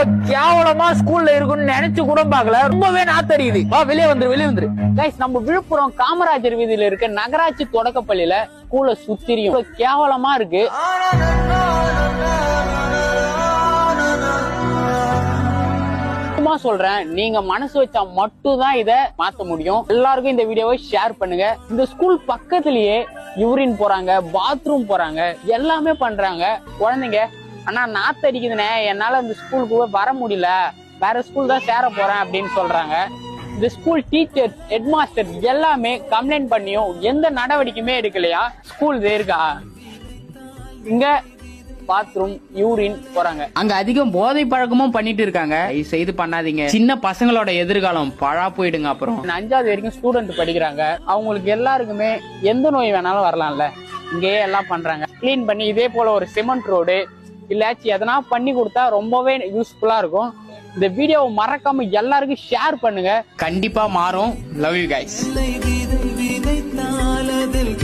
இவ்வளவு கேவலமா ஸ்கூல்ல இருக்குன்னு நினைச்சு கூட பார்க்கல. ரொம்பவே நாத்தடிக்குது வா வெளியே வந்துரு வெளியே வந்துரு. கைஸ் நம்ம விழுப்புரம் காமராஜர் வீதியில இருக்க நகராட்சி தொடக்கப்பள்ளியில ஸ்கூலை சுத்திரியும். கேவலமா இருக்கு. சும்மா சொல்றேன் நீங்க மனசு வச்சா மட்டும் தான் இதை மாத்த முடியும். எல்லாருக்கும் இந்த வீடியோவை ஷேர் பண்ணுங்க. இந்த ஸ்கூல் பக்கத்திலேயே யூரின் போறாங்க பாத்ரூம் போறாங்க எல்லாமே பண்றாங்க. குழந்தைங்க ஆனா நாத்து அடிக்குதுனே. என்னால இந்த ஸ்கூலுக்கு வர முடியல. வேற ஸ்கூல் தான் சேர போறேன் அப்படின்னு சொல்றாங்க. இந்த ஸ்கூல் டீச்சர்ஸ் ஹெட் மாஸ்டர் எல்லாமே கம்ப்ளைண்ட் பண்ணியும் எந்த நடவடிக்கையுமே எடுக்கலையா? ஸ்கூல் இருக்கா? இங்க பாத்ரூம் யூரின் போறாங்க. அங்க அதிகம் போதை பழக்கமும் பண்ணிட்டு இருக்காங்க. செய்து பண்ணாதீங்க. சின்ன பசங்களோட எதிர்காலம் பழா போயிடுங்க அப்புறம். அஞ்சாவது வரைக்கும் ஸ்டூடெண்ட் படிக்கிறாங்க. அவங்களுக்கு எல்லாருக்குமே எந்த நோய் வேணாலும் வரலாம்ல. இங்கேயே எல்லாம் பண்றாங்க. க்ளீன் பண்ணி இதே போல ஒரு சிமெண்ட் ரோடு இல்லாச்சும் எதனா பண்ணி கொடுத்தா ரொம்பவே யூஸ்ஃபுல்லா இருக்கும். இந்த வீடியோவை மறக்காம எல்லாருக்கும் ஷேர் பண்ணுங்க. கண்டிப்பா மாறும். லவ் யூ கைஸ் விதை விதைத்தால் அதில்